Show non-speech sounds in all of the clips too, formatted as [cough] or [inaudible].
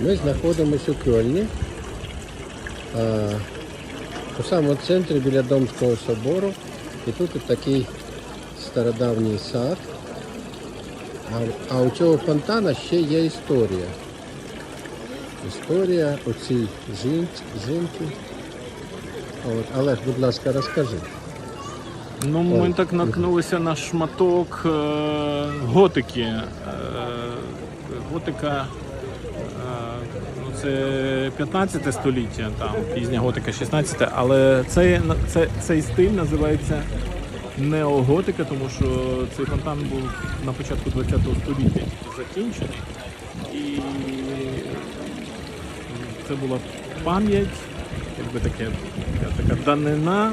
Ми знаходимося у Кьольні, у самому центрі біля Домського собору. І тут такий стародавній сад. А, у цього фонтана ще є історія. Історія оцій жінці, жінки. Олег, будь ласка, розкажи. Ну, ми Ой. так наткнулися на шматок е, готики. Е, готика е, 15 століття, там пізня готика 16, але цей, це, цей стиль називається неоготика, тому що цей фонтан був на початку 20 століття закінчений. І це була пам'ять, якби таке, така, данина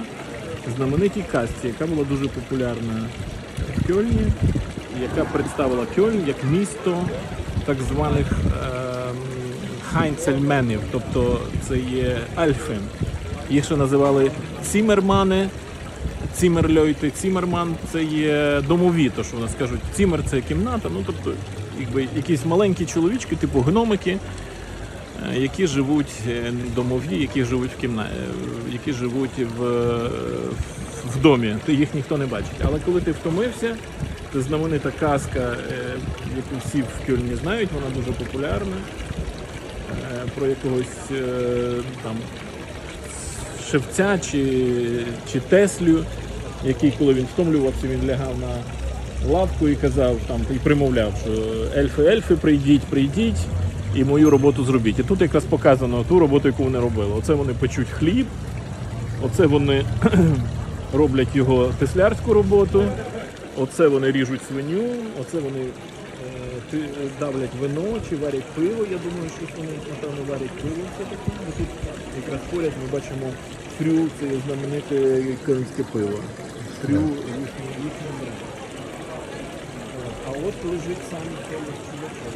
знаменитій касті, яка була дуже популярна в Кьольні, яка представила Кьольн як місто так званих ем, хайнцельменів, тобто це є альфи. Їх ще називали цімермани, цімерльойти, цімерман це є домові, то що в нас кажуть, цімер це кімната, ну тобто якби якісь маленькі чоловічки, типу гномики, е, які живуть е, домові, які живуть в кімнаті, які живуть в, е, в домі. Їх ніхто не бачить. Але коли ти втомився, це знаменита казка, е, яку всі в Кьольні знають, вона дуже популярна. Е, Про якогось е, там шевця чи, чи Теслю, який, коли він втомлювався, він лягав на лавку і казав там і примовляв, що ельфи, ельфи, прийдіть, прийдіть і мою роботу зробіть. І тут якраз показано ту роботу, яку вони робили. Оце вони печуть хліб, оце вони [clears throat] роблять його теслярську роботу, оце вони ріжуть свиню, оце вони давлять вино чи варять пиво. Я думаю, що вони напевно варять пиво все-таки. Тут якраз поряд ми бачимо фрю, це є знамените кримське пиво. Фрю їхнє їхнє бренд. А от лежить сам келих чувачок.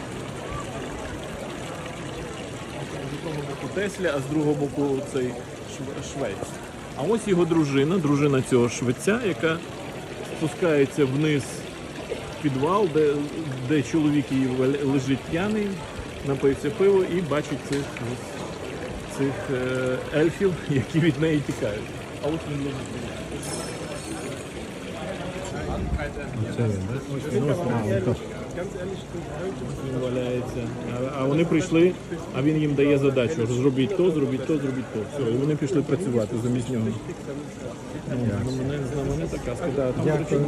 З одного боку Тесля, а з другого боку цей шв- швець. А ось його дружина, дружина цього швеця, яка спускається вниз підвал, де, де чоловік її лежить п'яний, напився пиво і бачить цих, цих е, ельфів, які від неї тікають. А от він лежить. Він валяється. А, вони прийшли, а він їм дає задачу. Зробіть то, зробіть то, зробіть то. Все, і вони пішли працювати замість нього. Ну, мене, мене така написано. Дякую.